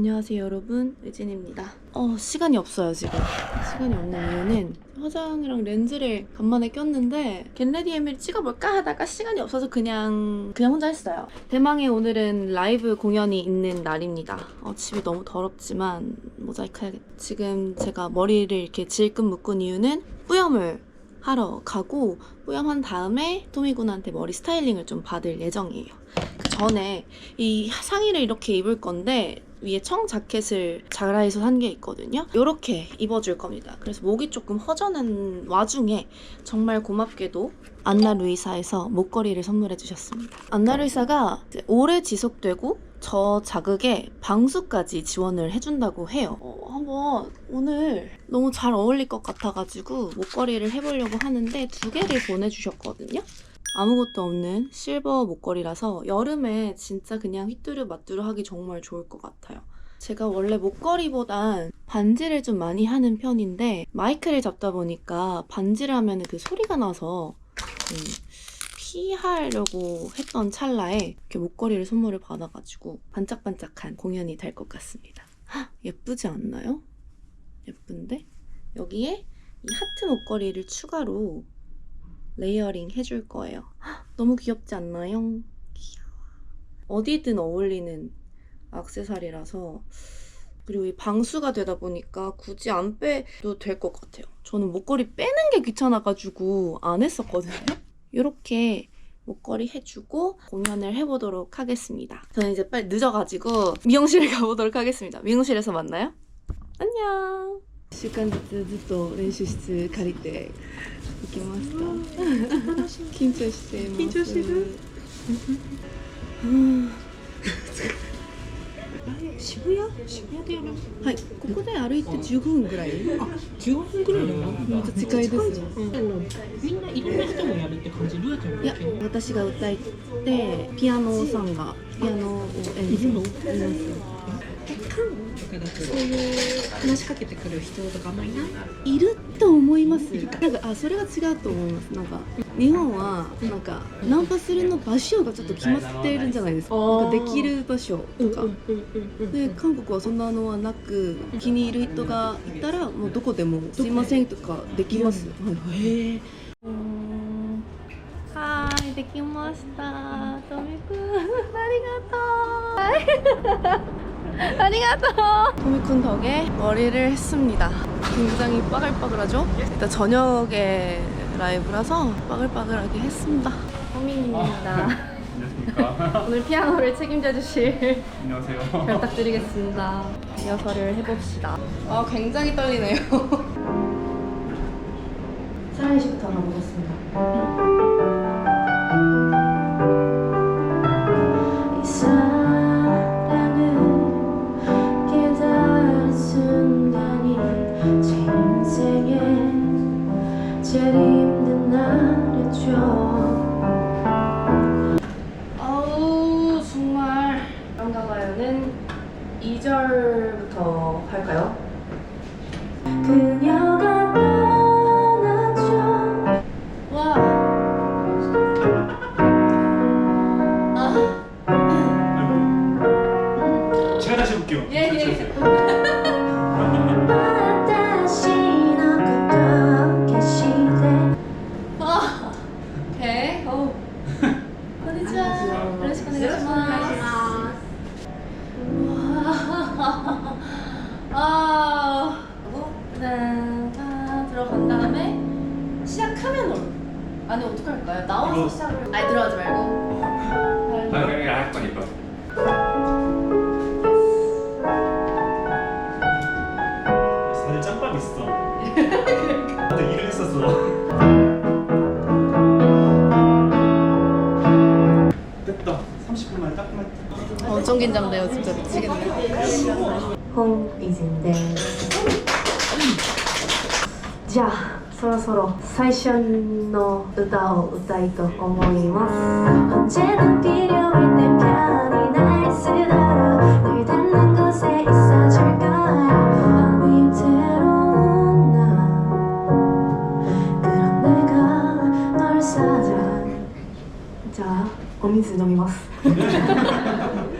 안녕하세요 여러분. 의진입니다. 어 시간이 없어요 지금. 시간이 없는 이유는 화장이랑 렌즈를 간만에 꼈는데 겟레디 에밀 찍어볼까 하다가 시간이 없어서 그냥 그냥 혼자 했어요. 대망의 오늘은 라이브 공연이 있는 날입니다. 어, 집이 너무 더럽지만 모자이크 해야겠다 지금 제가 머리를 이렇게 질끈 묶은 이유는 뿌염을 하러 가고 뿌염한 다음에 토미군한테 머리 스타일링을 좀 받을 예정이에요. 그 전에 이 상의를 이렇게 입을 건데 위에 청 자켓을 자라에서 산 게 있거든요. 이렇게 입어줄 겁니다. 그래서 목이 조금 허전한 와중에 정말 고맙게도 안나 루이사에서 목걸이를 선물해 주셨습니다. 안나 루이사가 오래 지속되고 저 자극에 방수까지 지원을 해준다고 해요. 어, 한번 오늘 너무 잘 어울릴 것 같아가지고 목걸이를 해보려고 하는데 두 개를 보내주셨거든요. 아무것도 없는 실버 목걸이라서 여름에 진짜 그냥 휘뚜루 마뚜루 하기 정말 좋을 것 같아요. 제가 원래 목걸이보단 반지를 좀 많이 하는 편인데 마이크를 잡다 보니까 반지를 하면 그 소리가 나서 좀 피하려고 했던 찰나에 이렇게 목걸이를 선물을 받아가지고 반짝반짝한 공연이 될 것 같습니다. 헉, 예쁘지 않나요? 예쁜데? 여기에 이 하트 목걸이를 추가로 레이어링 해줄 거예요. 헉, 너무 귀엽지 않나요? 귀여워. 어디든 어울리는 악세사리라서 그리고 이 방수가 되다 보니까 굳이 안 빼도 될 것 같아요. 저는 목걸이 빼는 게 귀찮아가지고 안 했었거든요. 이렇게 목걸이 해주고 공연을 해보도록 하겠습니다. 저는 이제 빨리 늦어가지고 미용실 가보도록 하겠습니다. 미용실에서 만나요. 안녕. 1週間ずつずっと練習室借りて行きました。緊張してます。緊張してる？うん渋谷渋谷でやるはい。ここで歩いて15分ぐらい。あ15分ぐらいめっちゃ近いです。ようん、みんないろんな人もやるって感じ？ルアちゃんもいや私が歌いてピアノさんがピアノを演奏。いるの？いますとかだとそういう話しかけてくる人とかあんまりいない。いると思います。なんかあそれは違うと思いますなんか日本はなんかナンパするの場所がちょっと決まっているんじゃないですか。なんかできる場所とか、で韓国はそんなのはなく気に入る人がいたらもうどこでも「すいません」とかできます、はいへえはいできました。とみくんありがとう 아리가또! 토미쿤 덕에 머리를 했습니다. 굉장히 빠글빠글하죠? 일단 저녁에 라이브라서 빠글빠글하게 했습니다. 호민입니다. 아, 안녕하십니까. 오늘 피아노를 책임져 주실 안녕하세요. 부탁드리겠습니다. 리허설을 해봅시다. 아, 굉장히 떨리네요. 사랑의 시부터 가보겠습니다. 2절부터 할까요? 그녀가 떠나죠. 와. 아, 제가 다시 해볼게요. 예, 아. 네. 아, 들어간 다음에 시작하면 올. 아니 어떻게 할까요? 나와서 이거- 시작을. 아니 들어가지 말고. 아, 그냥 할 거니까. 다들 짬밥 있어. 다들 일을 했었어. 됐다. 30분 만에 딱 맞다. 엄청 긴장돼요. 진짜 미치겠네. 홍이진데. じゃあそろそろ最初の歌を歌いと思います。 언제나 필요할 때 편히 날 쓰도록 널 닿는 곳에 있어줄 거야 위태로운 나 그럼 내가 널 사줘 じゃあお水飲みます。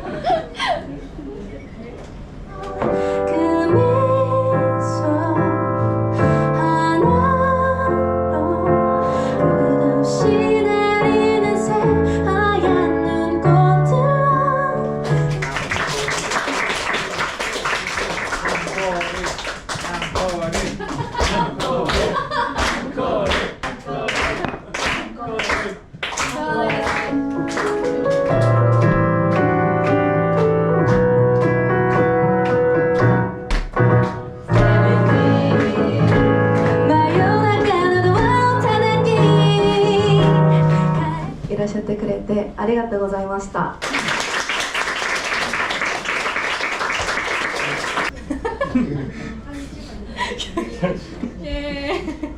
らっしゃってくれてありがとうございました。